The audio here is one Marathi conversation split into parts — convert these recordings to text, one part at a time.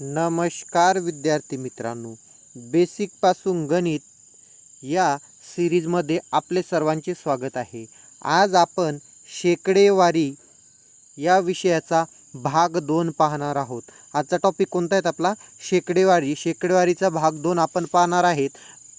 नमस्कार विद्यार्थी मित्रांनो. बेसिकपासून गणित या सिरीजमध्ये आपले सर्वांचे स्वागत आहे. आज आपण शेकडेवारी या विषयाचा भाग दोन पाहणार आहोत. आजचा टॉपिक कोणता आहेत आपला शेकडेवारी. शेकडेवारीचा भाग दोन आपण पाहणार आहेत.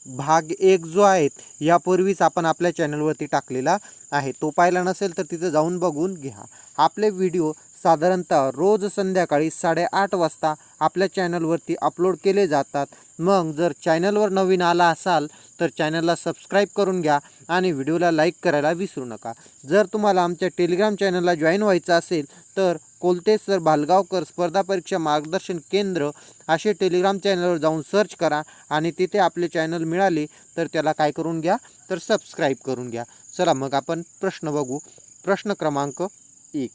भाग एक जो आहे यापूर्वीच आपण आपल्या चॅनलवरती टाकलेला आहे. तो पाहिला नसेल तर तिथं जाऊन बघून घ्या. आपले व्हिडिओ साधारणतः रोज संध्याकाळी साडेआठ वाजता आपल्या चॅनलवरती अपलोड केले जातात. मग जर चॅनलवर नवीन आला असाल तर चॅनलला सबस्क्राईब करून घ्या आणि व्हिडिओला लाईक करायला विसरू नका. जर तुम्हाला आमच्या टेलिग्राम चॅनलला जॉईन व्हायचं असेल तर कोलते सर भालगावकर स्पर्धा परीक्षा मार्गदर्शन केंद्र असे टेलिग्राम चॅनलवर जाऊन सर्च करा आणि तिथे आपले चॅनल मिळाले तर त्याला काय करून घ्या? तर सबस्क्राईब करून घ्या. चला मग आपण प्रश्न बघू. प्रश्न क्रमांक एक.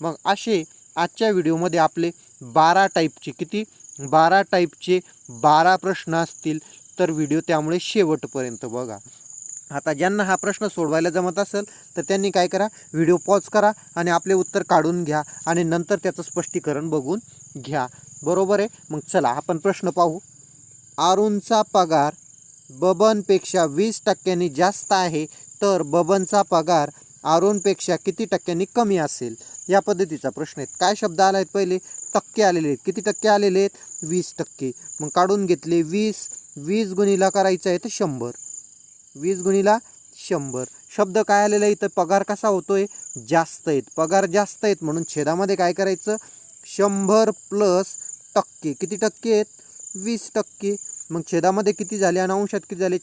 मग असे आजच्या व्हिडिओमध्ये आपले बारा टाईपचे किती? बारा टाईपचे बारा प्रश्न असतील तर व्हिडिओ त्यामुळे शेवटपर्यंत बघा. आता ज्यांना हा प्रश्न सोडवायला जमत असेल तर त्यांनी काय करा? व्हिडिओ पॉज करा आणि आपले उत्तर काढून घ्या आणि नंतर त्याचं स्पष्टीकरण बघून घ्या. बरोबर आहे? मग चला आपण प्रश्न पाहू. आरुणचा पगार बबनपेक्षा वीस टक्क्यांनी जास्त आहे तर बबनचा पगार आरुणपेक्षा किती टक्क्यांनी कमी असेल? या पद्धतीचा प्रश्न आहे काय शब्द आला आहेत पहिले? टक्के आलेले आहेत. किती टक्के आलेले आहेत? वीस टक्के. मग काढून घेतले वीस. वीस गुणीला करायचं आहे तर शंभर. वीस गुणीला शंभर. शब्द काय आलेला आहे इथं पगार कसा होतोय? जास्त आहेत. पगार जास्त आहेत म्हणून छेदामध्ये काय करायचं? शंभर प्लस टक्के. किती टक्के आहेत? वीस टक्के. मग छेदामध्ये किती झाले? आणि अंशात किती झाले?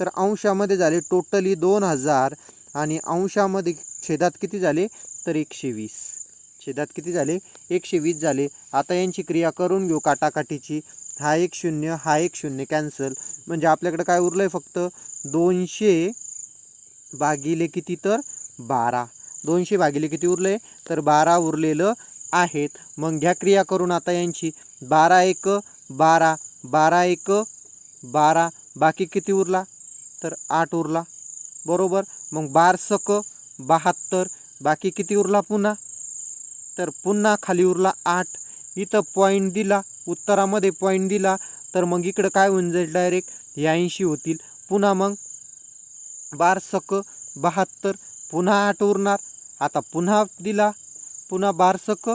तर अंशामध्ये झाले टोटली दोन हजार. आणि अंशामध्ये छेदात किती झाले? तर एकशे वीस. छेदात किती झाले? एकशे वीस झाले. आता यांची क्रिया करून घेऊ काटाकाटीची हा एक शून्य हा एक शून्य कॅन्सल म्हणजे आपल्याकडे काय उरलं आहे फक्त? दोनशे भागिले किती तर? बारा. दोनशे भागिले किती उरले तर बारा उरलेलं आहेत. मग घ्या क्रिया करून आता यांची. बारा एक बारा. बारा एक बारा. बाकी किती उरला? तर आठ उरला. बरोबर? मग बार सक बहात्तर. बाकी किती उरला पुन्हा? तर पुन्हा खाली उरला आठ. इथं पॉईंट दिला उत्तरामध्ये पॉईंट दिला. तर मग इकडं काय होऊन जाईल डायरेक्ट ऐंशी होतील. पुन्हा मग बारसक बहात्तर. पुन्हा आठ उरणार. आता पुन्हा दिला. पुन्हा बारसक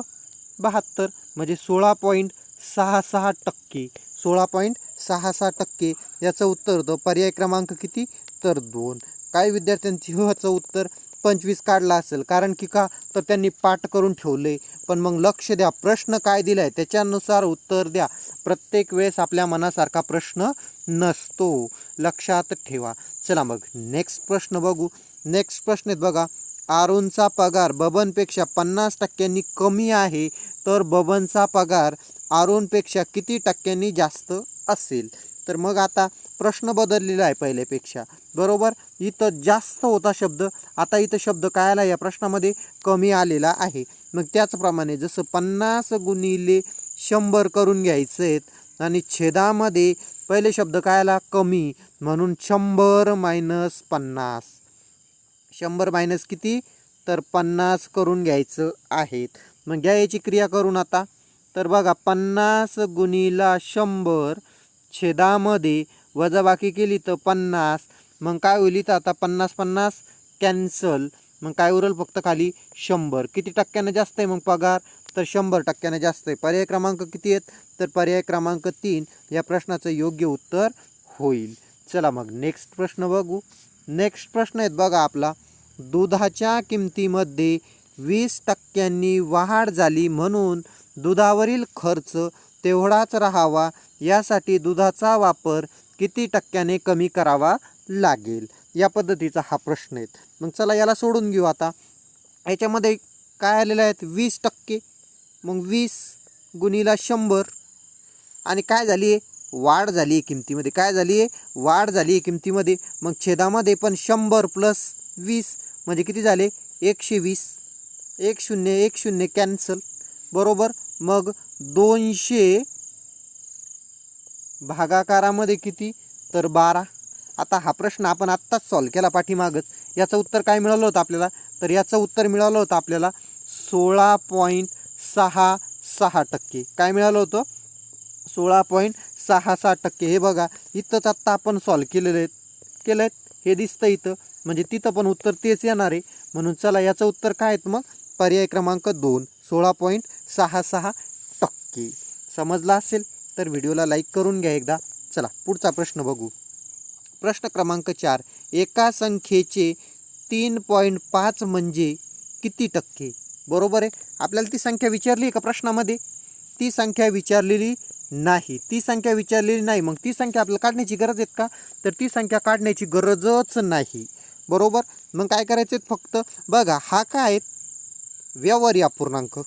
बहात्तर. म्हणजे सोळा पॉईंट सहा सहा टक्के. सोळा पॉईंट सहा सहा टक्के. याचं उत्तर होतं पर्याय क्रमांक किती? तर दोन. काही विद्यार्थ्यांची ह्याचं उत्तर? पंचवीस काढला असेल. कारण की का? तर त्यांनी पाठ करून ठेवले. पण मग लक्ष द्या प्रश्न काय दिला आहे त्याच्यानुसार उत्तर द्या. प्रत्येक वेळेस आपल्या मनासारखा प्रश्न नसतो. लक्षात ठेवा. चला मग नेक्स्ट प्रश्न बघू. नेक्स्ट प्रश्न आहेत बघा. आरुणचा पगार बबनपेक्षा पन्नास टक्क्यांनी कमी आहे. तर बबनचा पगार आरुणपेक्षा किती टक्क्यांनी जास्त असेल? तर मग आता प्रश्न बदललेला आहे पहिल्यापेक्षा. बरोबर? इथं जास्त होता शब्द. आता इथं शब्द काय आला या प्रश्नामध्ये कमी आलेला आहे. मग त्याचप्रमाणे जसं पन्नास गुणिले शंभर करून घ्यायचं आहेत आणि छेदामध्ये पहिले शब्द काय आला कमी. म्हणून शंभर मायनस पन्नास. शंभर मायनस किती? तर पन्नास करून घ्यायचं आहेत. मग घ्या याची क्रिया करून आता. तर बघा पन्नास गुणीला शंभर छेदामध्ये वजाबाकी केली तर पन्नास. मग काय होईल इथं आता पन्नास पन्नास कॅन्सल मग काय उरल फक्त खाली शंभर. किती टक्क्यानं जास्त आहे मग पगार? तर शंभर टक्क्यानं जास्त आहे. पर्याय क्रमांक किती आहेत? तर पर्याय क्रमांक तीन. या प्रश्नाचं योग्य उत्तर होईल. चला मग नेक्स्ट प्रश्न बघू. नेक्स्ट प्रश्न आहेत बघा आपला. दुधाच्या किमतीमध्ये वीस टक्क्यांनी वाढ झाली म्हणून दुधावरील खर्च तेवढाच राहावा. यासाठी दुधाचा वापर किती टक्क्याने कमी करावा लागेल? या पद्धतीचा हा प्रश्न आहे. मग चला याला सोडून घेऊ आता. याच्यामध्ये काय आलेलं आहेत? वीस टक्के. मग वीस गुणीला शंभर. आणि काय झाली आहे वाढ झाली आहे किमतीमध्ये. काय झाली आहे वाढ झाली आहे किमतीमध्ये. मग छेदामध्ये पण शंभर प्लस वीस. म्हणजे किती झाले? एकशे वीस. एक शून्य एक शून्य कॅन्सल. बरोबर? मग दोनशे भागाकारामध्ये किती? तर बारा. आता हा प्रश्न आपण आत्ताच सॉल्व केला पाठीमागच याचं उत्तर काय मिळालं होतं आपल्याला? तर याचं उत्तर मिळालं होतं आपल्याला सोळा पॉईंट सहा सहा टक्के. काय मिळालं होतं? सोळा पॉईंट सहा सहा टक्के. हे बघा इथंच आत्ता आपण सॉल्व केलेले आहेत केलं आहेत हे दिसतं इथं. म्हणजे तिथं पण उत्तर तेच येणार आहे. म्हणून चला याचं उत्तर काय आहेत मग? पर्याय क्रमांक दोन. सोळा पॉईंट सहा सहा टक्के. समजला असेल तर व्हिडिओला लाईक करून घ्या एकदा. चला पुढचा प्रश्न बघू. प्रश्न क्रमांक चार. एका संख्येचे तीन पॉईंट पाच म्हणजे किती टक्के? बरोबर आहे? आपल्याला ती संख्या विचारली आहे का प्रश्नामध्ये. ती संख्या विचारलेली नाही. ती संख्या विचारलेली नाही. मग ती संख्या आपल्याला काढण्याची गरज आहेत का? तर ती संख्या काढण्याची गरजच नाही. बरोबर? मग काय करायचं आहे फक्त? बघा हा काय आहे? व्यवहारी अपूर्णांक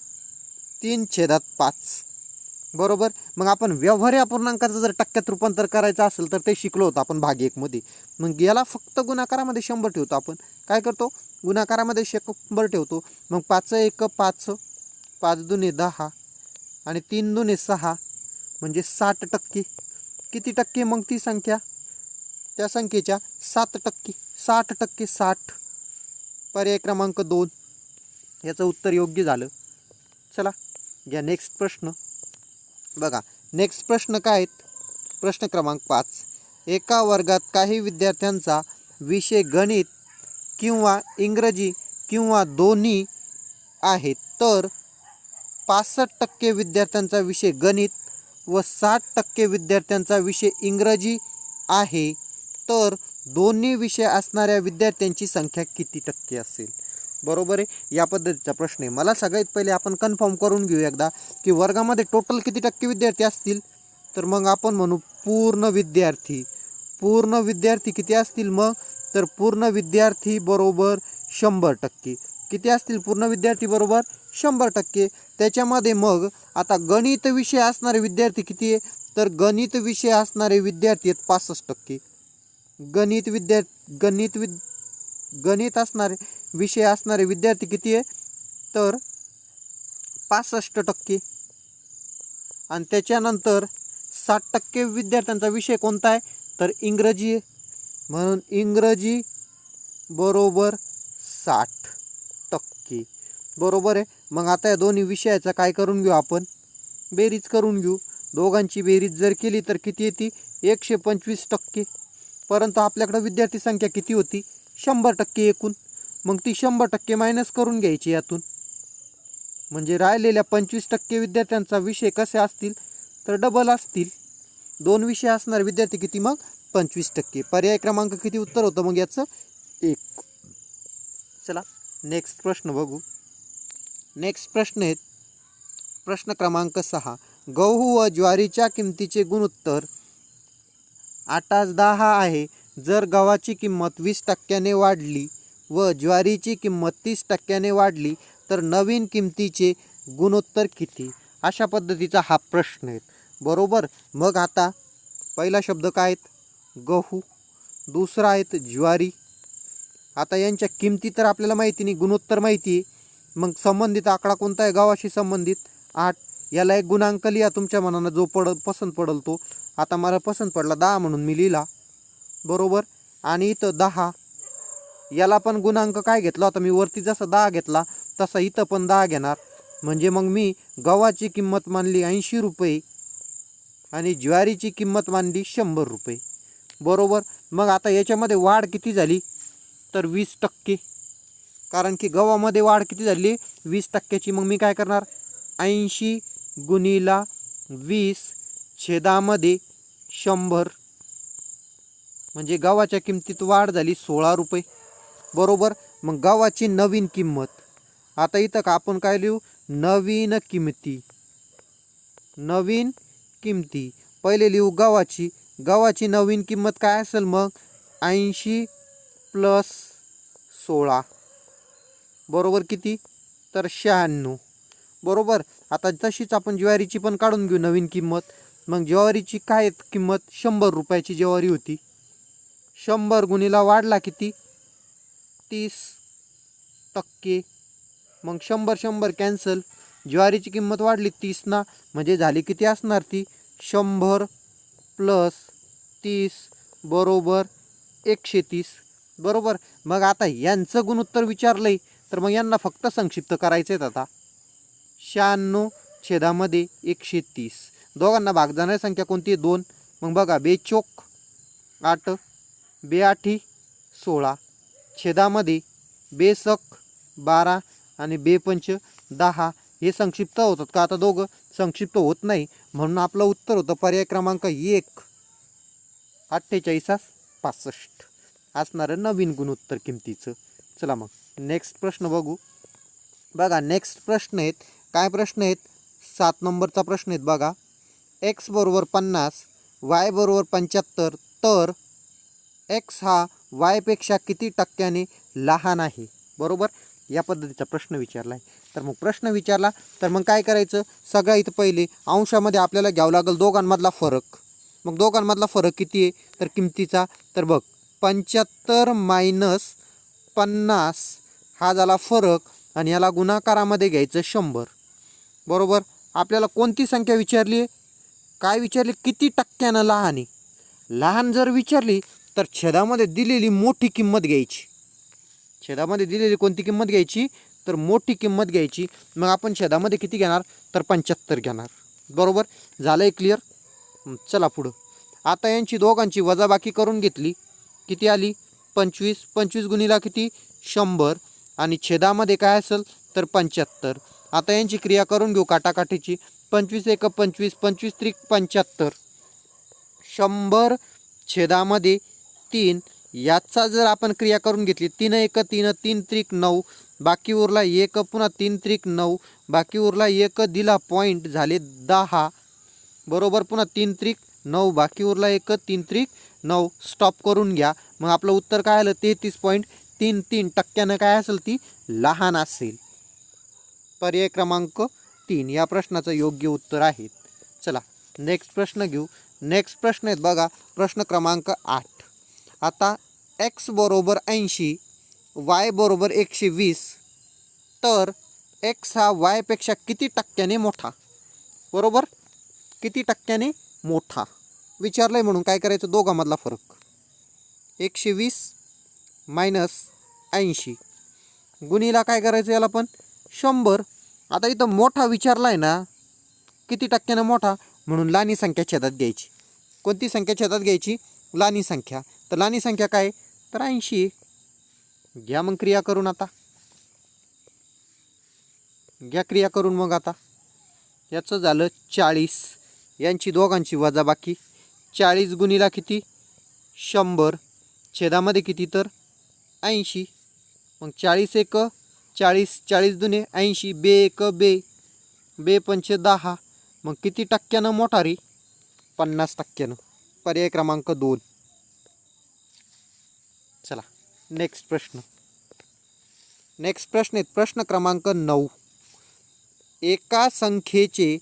तीन छेदात पाच. बरोबर? मग आपण व्यवहारी अपूर्णांकाचं जर टक्क्यात रूपांतर करायचं असेल तर ते शिकलो होतो आपण भाग एकमध्ये मग याला फक्त गुणाकारामध्ये शंभर ठेवतो आपण. काय करतो? गुणाकारामध्ये शंभर ठेवतो. मग पाच एक पाच पाच दुने दहा आणि तीन दुने सहा म्हणजे साठ टक्के. किती टक्के? मग ती संख्या. त्या संख्येच्या सात टक्के. साठ टक्के साठ. पर्याय क्रमांक दोन. याचं उत्तर योग्य झालं. चला. घ्या नेक्स्ट प्रश्न. बघा नेक्स्ट प्रश्न काय आहेत? प्रश्न क्रमांक पाच. एका वर्गात काही विद्यार्थ्यांचा विषय गणित किंवा इंग्रजी किंवा दोन्ही आहेत तर पासष्ट टक्के विद्यार्थ्यांचा विषय गणित व साठ टक्के विद्यार्थ्यांचा विषय इंग्रजी आहे तर दोन्ही विषय असणाऱ्या विद्यार्थ्यांची संख्या किती टक्के असेल? बरोबर आहे? या पद्धतीचा प्रश्न आहे. मला सगळ्यात पहिले आपण कन्फर्म करून घेऊ एकदा की वर्गामध्ये टोटल किती टक्के विद्यार्थी असतील? तर मग आपण म्हणू पूर्ण विद्यार्थी. पूर्ण विद्यार्थी किती असतील मग? तर पूर्ण विद्यार्थी बरोबर शंभर टक्के. किती असतील पूर्ण विद्यार्थी बरोबर? शंभर टक्के. त्याच्यामध्ये मग आता गणित विषय असणारे विद्यार्थी किती आहे? तर गणित विषय असणारे विद्यार्थी आहेत पासष्ट टक्के. गणित विद्या गणित विद गणित असणारे विषय असणारे विद्यार्थी किती आहे? तर पासष्ट टक्के. आणि त्याच्यानंतर साठ टक्के विद्यार्थ्यांचा विषय कोणता आहे? तर इंग्रजी आहे. म्हणून इंग्रजी बरोबर साठ टक्के. बरोबर आहे? मग आता या दोन्ही विषयाचा काय करून घेऊ आपण? बेरीज करून घेऊ. दोघांची बेरीज जर केली तर किती येते? एकशे पंचवीस टक्के. परंतु आपल्याकडं विद्यार्थी संख्या किती होती? शंभर टक्के एकूण. मग ती शंभर टक्के मायनस करून घ्यायची यातून. म्हणजे राहिलेल्या पंचवीस टक्के विद्यार्थ्यांचा विषय कसे असतील तर डबल असतील. दोन विषय असणारे विद्यार्थी किती मग? पंचवीस टक्के. पर्याय क्रमांक किती? उत्तर होतं मग याचं? एक. चला नेक्स्ट प्रश्न बघू. नेक्स्ट प्रश्न आहेत. प्रश्न क्रमांक सहा. गहू व ज्वारीच्या किमतीचे गुणोत्तर. आठास दहा आहे. जर गव्हाची किंमत वीस टक्क्याने वाढली व ज्वारीची किंमत तीस टक्क्याने वाढली तर नवीन किमतीचे गुणोत्तर किती? अशा पद्धतीचा हा प्रश्न आहे. बरोबर? मग आता पहिला शब्द काय आहेत? गहू. दुसरा आहेत ज्वारी. आता यांच्या किमती तर आपल्याला माहिती नाही गुणोत्तर माहिती आहे. मग संबंधित आकडा कोणता आहे? गावाशी संबंधित. आठ. याला एक गुणांक लिहा तुमच्या मनानं जो पड पसंत पडल तो. आता मला पसंत पडला दहा म्हणून मी लिहिला. बरोबर? आणि इथं दहा. याला पण गुणांक काय घेतला होता? मी वरती जसा दहा घेतला तसा इथं पण दहा घेणार. म्हणजे मग मी गव्हाची किंमत मानली ऐंशी रुपये आणि ज्वारीची किंमत मानली शंभर रुपये. बरोबर? मग आता याच्यामध्ये वाढ किती झाली? तर वीस टक्के. कारण की गव्हामध्ये वाढ किती झाली? वीस टक्क्याची. मग मी काय करणार? ऐंशी गुणीला वीस छेदामध्ये शंभर. म्हणजे गव्हाच्या किमतीत वाढ झाली सोळा रुपये. बरोबर? मग गव्हाची नवीन किंमत. आता इथं का आपण काय लिहू? नवीन किंमती. नवीन किंमती. पहिले लिहू गव्हाची. गव्हाची नवीन किंमत काय असेल मग? ऐंशी प्लस सोळा. बरोबर किती? तर शहाण्णव. बरोबर? आता तशीच आपण ज्वारीची पण काढून घेऊ नवीन किंमत. मग ज्वारीची काय किंमत? शंभर रुपयाची ज्वारी होती. शंभर गुणीला वाढला किती? तीस टक्के. मग शंभर शंभर कॅन्सल ज्वारीची किंमत वाढली तीस ना म्हणजे झाली किती असणार ती? शंभर प्लस तीस बरोबर एकशे तीस बरोबर? मग आता यांचं गुणोत्तर विचारलं आहे तर मग यांना फक्त संक्षिप्त करायचं आहेत आता. शहाण्णव छेदामध्ये एकशे तीस दोघांना भाग जाणारी संख्या कोणती आहे? दोन. मग बघा बेचोक आठ बेआठी सोळा. छेदामध्ये बेसक बारा आणि बेपंच दहा हे संक्षिप्त होतात. का आता दोघं संक्षिप्त होत नाही? म्हणून आपलं उत्तर होतं पर्याय क्रमांक एक. अठ्ठेचाळीसास पासष्ट. असणारं नवीन गुणोत्तर किमतीचं. चला मग नेक्स्ट प्रश्न बघू. बघा नेक्स्ट प्रश्न आहेत. काय प्रश्न आहेत? सात नंबरचा प्रश्न आहेत बघा. एक्स बरोबर पन्नास वाय बरोबर पंच्याहत्तर तर एक्स हा वायपेक्षा किती टक्क्याने लहान आहे? बरोबर? या पद्धतीचा प्रश्न विचारला आहे तर मग प्रश्न विचारला तर मग काय करायचं? सगळ्या इथं पहिले अंशामध्ये आपल्याला घ्यावं लागेल दोघांमधला फरक. मग दोघांमधला फरक किती आहे? तर किमतीचा. तर बघ पंच्याहत्तर मायनस पन्नास हा झाला फरक आणि याला गुणाकारामध्ये घ्यायचं शंभर. बरोबर? आपल्याला कोणती संख्या विचारली आहे? काय विचारली? किती टक्क्यानं लहान आहे? लहान जर विचारली तर छेदामध्ये दिलेली मोठी किंमत घ्यायची. छेदामध्ये दिलेली कोणती किंमत घ्यायची? तर मोठी किंमत घ्यायची. मग आपण छेदामध्ये किती घेणार? तर पंच्याहत्तर घेणार. बरोबर? झालं आहे क्लिअर चला पुढं. आता यांची दोघांची वजाबाकी करून घेतली. किती आली? पंचवीस. पंचवीस गुणीला किती? शंभर. आणि छेदामध्ये काय असेल? तर पंच्याहत्तर. आता यांची क्रिया करून घेऊ काटाकाठीची. पंचवीस एक पंचवीस. पंचवीस त्रिक पंच्याहत्तर. शंभर छेदामध्ये तीन याचा जर आपण क्रिया करून घेतली तीन एक तीन तीन त्रिक नऊ बाकी उरला एक पुन्हा तीन त्रिक नऊ बाकी उरला एक दिला पॉईंट झाले दहा बरोबर पुन्हा तीन त्रिक नऊ बाकी उरला एक तीन त्रिक नऊ. स्टॉप करून घ्या. मग आपलं उत्तर काय आलं? तेहतीस पॉईंट तीन तीन. टक्क्यानं काय असेल ती? लहान असेल. पर्याय क्रमांक तीन. या प्रश्नाचं योग्य उत्तर आहे. चला नेक्स्ट प्रश्न घेऊ. नेक्स्ट प्रश्न आहेत बघा. प्रश्न क्रमांक आठ. आता एक्स बरोबर ऐंशी वाय बरोबर एकशे वीस तर एक्स हा वायपेक्षा किती टक्क्याने मोठा? बरोबर? किती टक्क्याने मोठा? विचारलं आहे म्हणून काय करायचं? दोघांमधला फरक. एकशे वीस मायनस ऐंशी. गुणीला काय करायचं याला पण? शंभर. आता इथं मोठा विचारला आहे ना किती टक्क्यानं मोठा? म्हणून लानी संख्या छेदात घ्यायची. कोणती संख्या छेदात घ्यायची? लानी संख्या. तर लानी संख्या काय? तर ऐंशी. घ्या मग क्रिया करून आता. घ्या क्रिया करून मग आता. याचं झालं चाळीस. यांची दोघांची वजाबाकी चाळीस गुणीला किती? शंभर. छेदामध्ये किती तर? ऐंशी. मग चाळीस एक चाळीस चाळीस दुने ऐंशी बे एक बे. बे पंच दहा. मग किती टक्क्यानं मोठारी पन्नास टक्क्यानं. पर्याय क्रमांक दोन. चला नेक्स्ट प्रश्न. नेक्स्ट प्रश्न आहेत. प्रश्न क्रमांक नऊ. एका संख्येचे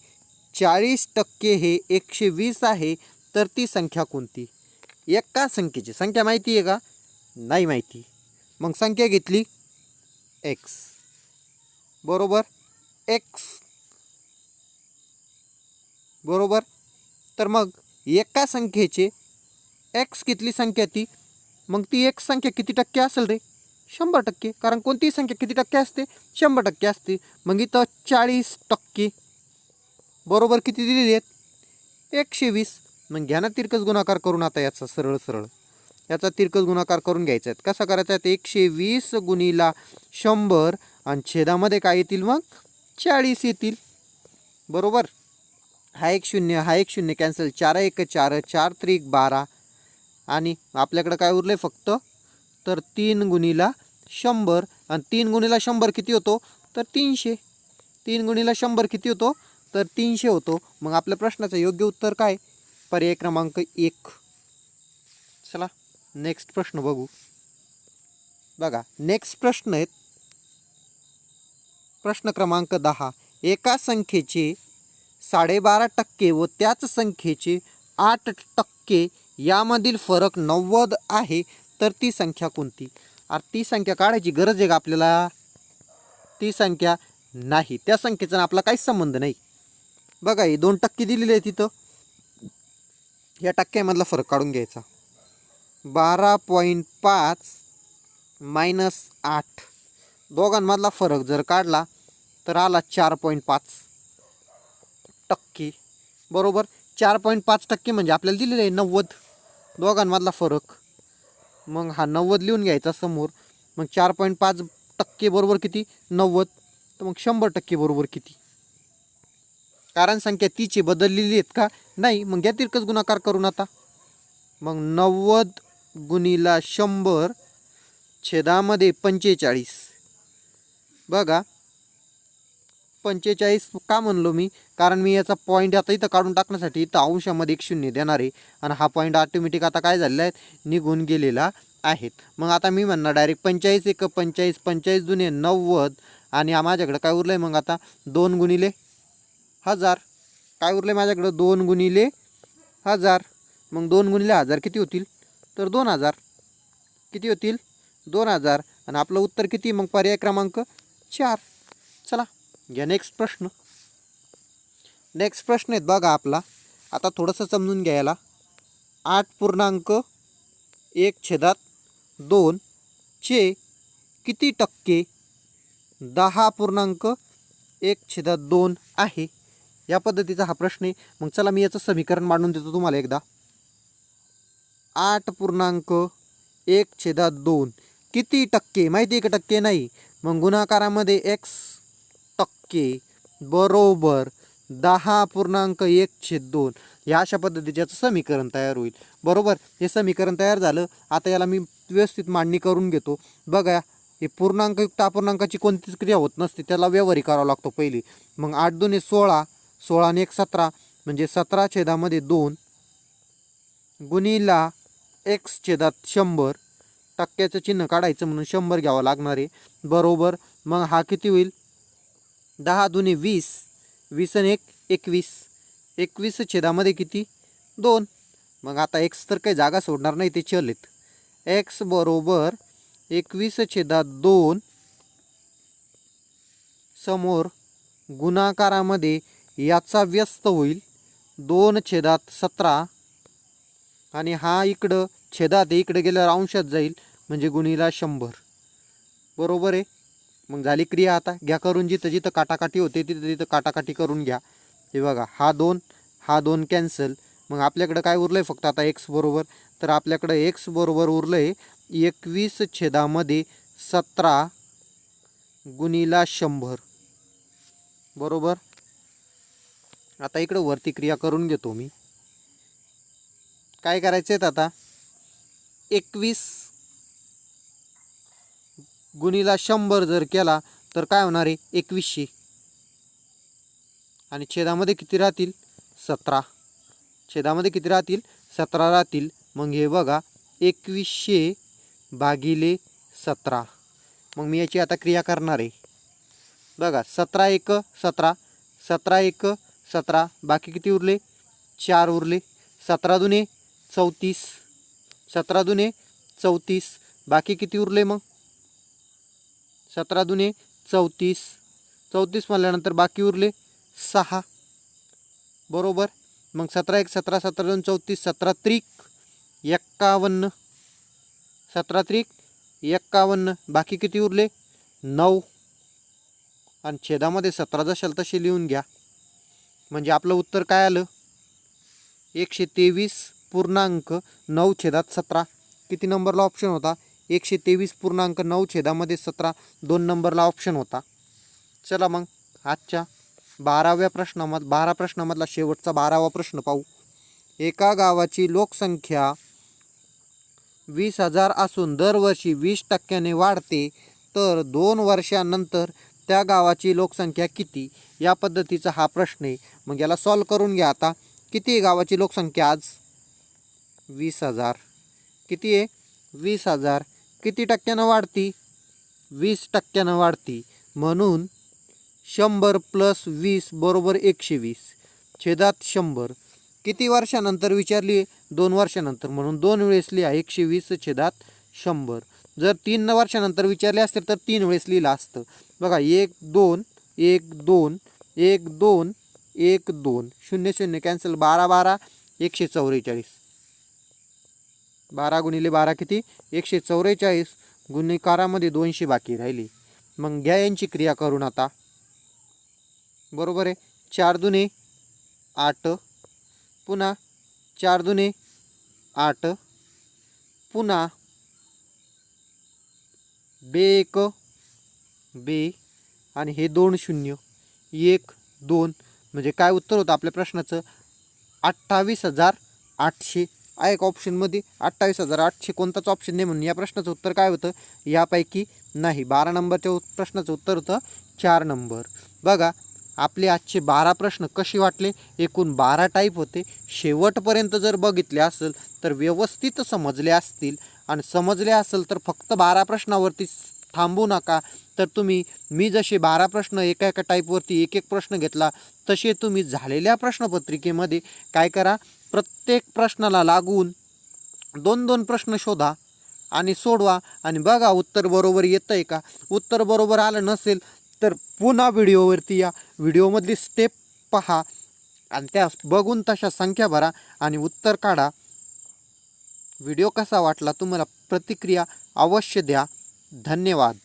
चाळीस टक्के हे एकशे वीस आहे तर ती संख्या कोणती? एका संख्येची. संख्या माहिती आहे का? नाही माहिती. मग संख्या घेतली एक्स बरोबर? एक्स बरोबर? तर मग एका संख्येचे एक्स कितली संख्या ती? मग ती एक संख्या किती टक्के असेल रे? शंभर टक्के. कारण कोणतीही संख्या किती टक्के असते? शंभर टक्के असते. मग इथं चाळीस टक्के. बरोबर किती दिलेली आहेत? एकशे वीस. मग घ्या ना तिरकस गुणाकार करून आता याचा सरळ सरळ. याचा तिरकस गुणाकार करून घ्यायचा आहे. कसा करायचा आहे? एकशे वीस गुणीला शंभर आणि छेदामध्ये काय येतील मग? चाळीस येतील. बरोबर? हा एक शून्य हा एक शून्य. कॅन्सल. चार एक चार चार त्रिक बारा. आणि आपल्याकडं काय उरलं फक्त? तर तीन गुणीला शंभर. आणि तीन गुणीला शंभर किती होतो? तर तीनशे. तीन गुणीला शंभर किती होतो? तर तीनशे होतो. मग आपल्या प्रश्नाचं योग्य उत्तर काय? पर्याय क्रमांक एक. चला नेक्स्ट प्रश्न बघू. बघा नेक्स्ट प्रश्न आहेत. प्रश्न क्रमांक दहा. एका संख्येचे साडेबारा टक्के व त्याच संख्येचे आठ टक्के यामधील फरक नव्वद आहे तर ती संख्या कोणती? अरे ती संख्या काढायची गरज आहे का आपल्याला? ती संख्या नाही. त्या संख्येचा आपला काहीच संबंध नाही. बघा हे दोन टक्के दिलेले आहे तिथं या टक्क्यामधला फरक काढून घ्यायचा. बारा पॉईंट पाच मायनस आठ. दोघांमधला फरक जर काढला तर आला चार पॉईंट पाच टक्के. बरोबर? चार पॉईंट पाच टक्के म्हणजे आपल्याला दिलेलं आहे नव्वद. दोघांमधला फरक. मग हा नव्वद लिहून घ्यायचा समोर. मग चार पॉईंट पाच टक्के बरोबर किती? नव्वद. तर मग शंभर टक्के बरोबर किती? कारण संख्या तीचे बदललेली आहेत का? नाही. मग या तिरकस गुणाकार करून आता. मग नव्वद गुणीला शंभर छेदामध्ये पंचेचाळीस. बघा. पंचेचाळीस का म्हणलो मी? कारण मी याचा पॉईंट आता इथं काढून टाकण्यासाठी इथं अंशामध्ये एक शून्य देणार आहे. आणि हा पॉईंट ऑटोमॅटिक आता काय झालेला आहे? निघून गेलेला आहेत मग आता मी म्हणणार डायरेक्ट पंचेचाळीस एक पंचेचाळीस पंचेचाळीस जुने नव्वद. आणि हा माझ्याकडं काय उरलं आहे मग आता? दोन गुणिले हजार. काय उरले माझ्याकडं? दोन गुणिले हजार. मग दोन गुणिले हजार किती होतील? तर दोन हजार. किती होतील? दोन हजार. आणि आपलं उत्तर किती? मग पर्याय क्रमांक चार. चला. घ्या नेक्स्ट प्रश्न. नेक्स्ट प्रश्न आहेत बघा आपला. आता थोडंसं समजून घ्यायला. आठ पूर्णांक एक छेदात दोन चे किती टक्के? दहा पूर्णांक एक छेदात दोन आहे. या पद्धतीचा हा प्रश्न आहे. मग चला मी याचं समीकरण मांडून देतो तुम्हाला एकदा. आठ पूर्णांक एक छेदात दोन किती टक्के? माहिती आहे का टक्के? नाही. मग गुणाकारामध्ये एक्स टक्के. बरोबर. दहा पूर्णांक एक छेद दोन. या अशा पद्धतीचे याचं समीकरण तयार होईल. बरोबर? हे समीकरण तयार झालं. आता याला मी व्यवस्थित मांडणी करून घेतो. बघा हे पूर्णांकयुक्त अपूर्णांकाची कोणतीच क्रिया होत नसते त्याला व्यवहारी करावा लागतो पहिली. मग आठ दोन हे सोळा सोळा आणि एक सतरा म्हणजे सतरा छेदामध्ये दोन गुणीला एक्स छेदात शंभर टक्क्याचं चिन्ह काढायचं म्हणून शंभर घ्यावं लागणार आहे. बरोबर? मग हा किती होईल? दहा दुने वीस वीस आणि एक एकवीस. एकवीस छेदामध्ये किती? दोन. मग आता एक्स तर काही जागा सोडणार नाही ते चलित एक्स बरोबर एकवीस छेदात दोन समोर गुणाकारामध्ये याचा व्यस्त होईल. दोन छेदात सतरा आणि हा इकडं छेदात आहे, इकडे गेल्यावर अंशात जाईल म्हणजे गुणीला शंभर. बरोबर आहे? मग झाली क्रिया आता. घ्या करून जिथं जिथं काटाकाटी होते तिथं तिथं काटाकाटी करून घ्या. हे बघा हा दोन हा दोन कॅन्सल मग आपल्याकडं काय उरलं आहे फक्त आता एक्स बरोबर? तर आपल्याकडं एक्स बरोबर उरलं आहे एकवीस छेदामध्ये सतरा गुणीला शंभर. बरोबर? आता इकडं वरती क्रिया करून घेतो मी. काय करायचे आहेत आता? एकवीस गुणीला शंभर जर केला तर काय होणार आहे? एकवीसशे. आणि छेदामध्ये किती राहतील? सतरा. छेदामध्ये किती राहतील? सतरा राहतील. मग हे बघा एकवीसशे भागिले सतरा. मग मी याची आता क्रिया करणार आहे. बघा सतरा एक सतरा. सतरा एक सतरा. बाकी किती उरले? चार उरले. सतरा दुने चौतीस. सतरा दुने चौतीस. बाकी किती उरले मग? सतरा दुने चौतीस. चौतीस म्हणल्यानंतर बाकी उरले सहा. बरोबर? मग सतरा एक सतरा सतरा दोन चौतीस सतरा त्रिक एक्कावन्न. सतरा त्रिक एक्कावन्न. बाकी किती उरले? नऊ. आणि छेदामध्ये सतरा जशाल तसे लिहून घ्या. म्हणजे आपलं उत्तर काय आलं? एकशे तेवीस पूर्णांक नऊ छेदात सतरा. किती नंबरला ऑप्शन होता? एकशे तेवीस पूर्णांक नऊ छेदामध्ये सतरा दोन नंबरला ऑप्शन होता. चला मग आजच्या बाराव्या प्रश्नामध बारा प्रश्नामधला शेवटचा बारावा प्रश्न पाहू. एका गावाची लोकसंख्या वीस हजार असून दरवर्षी वीस टक्क्याने वाढते तर दोन वर्षानंतर त्या गावाची लोकसंख्या किती? या पद्धतीचा हा प्रश्न आहे. मग याला सॉल्व करून घ्या आता. किती आहे गावाची लोकसंख्या आज? वीस हजार. किती आहे? वीस हजार. किती टक्क्यानं वाढती? वीस टक्क्यानं वाढती. म्हणून शंभर प्लस वीस बरोबर एकशे वीस. छेदात शंभर. किती वर्षानंतर विचारली? दोन वर्षानंतर. म्हणून दोन वेळेस लिहा. एकशे वीस छेदात शंभर. जर तीन वर्षानंतर विचारले असते तर तीन वेळेस लिहिलं असतं. बघा एक दोन एक दोन एक दोन एक दोन. शून्य शून्य. कॅन्सल. बारा बारा एकशे चौवेचाळीस. बारा गुणिले बारा किती? एकशे चौवेचाळीस गुन्हेकारामध्ये दोनशे बाकी राहिली. मग घ्या यांची क्रिया करून आता. बरोबर आहे? चार दुने आठ. पुन्हा चार दुने आठ. पुन्हा बे एक बे. आणि हे दोन शून्य. एक दोन. म्हणजे काय उत्तर होतं आपल्या प्रश्नाचं? अठ्ठावीस हजार आठशे एक ऑप्शनमध्ये अठ्ठावीस हजार आठशे कोणताच ऑप्शन नाही म्हणून या प्रश्नाचं उत्तर काय होतं? यापैकी नाही. बारा नंबरच्या प्रश्नाचं उत्तर होतं चार नंबर. बघा आपले आजचे बारा प्रश्न कसे वाटले? एकूण बारा टाईप होते. शेवटपर्यंत जर बघितले असेल तर व्यवस्थित समजले असतील. आणि समजले असेल तर फक्त बारा प्रश्नावरती थांबू नका. तर तुम्ही मी जसे बारा प्रश्न एका एका टाईपवरती एक एक प्रश्न घेतला तसे तुम्ही झालेल्या प्रश्नपत्रिकेमध्ये काय करा? प्रत्येक प्रश्नाला लागून दोन दोन प्रश्न शोधा आणि सोडवा. आणि बघा उत्तर बरोबर येतं आहे का? उत्तर बरोबर आलं नसेल तर पुन्हा व्हिडिओवरती या. व्हिडिओमधली स्टेप पहा आणि त्या बघून तशा संख्या भरा आणि उत्तर काढा. व्हिडिओ कसा वाटला तुम्हाला? प्रतिक्रिया अवश्य द्या. धन्यवाद.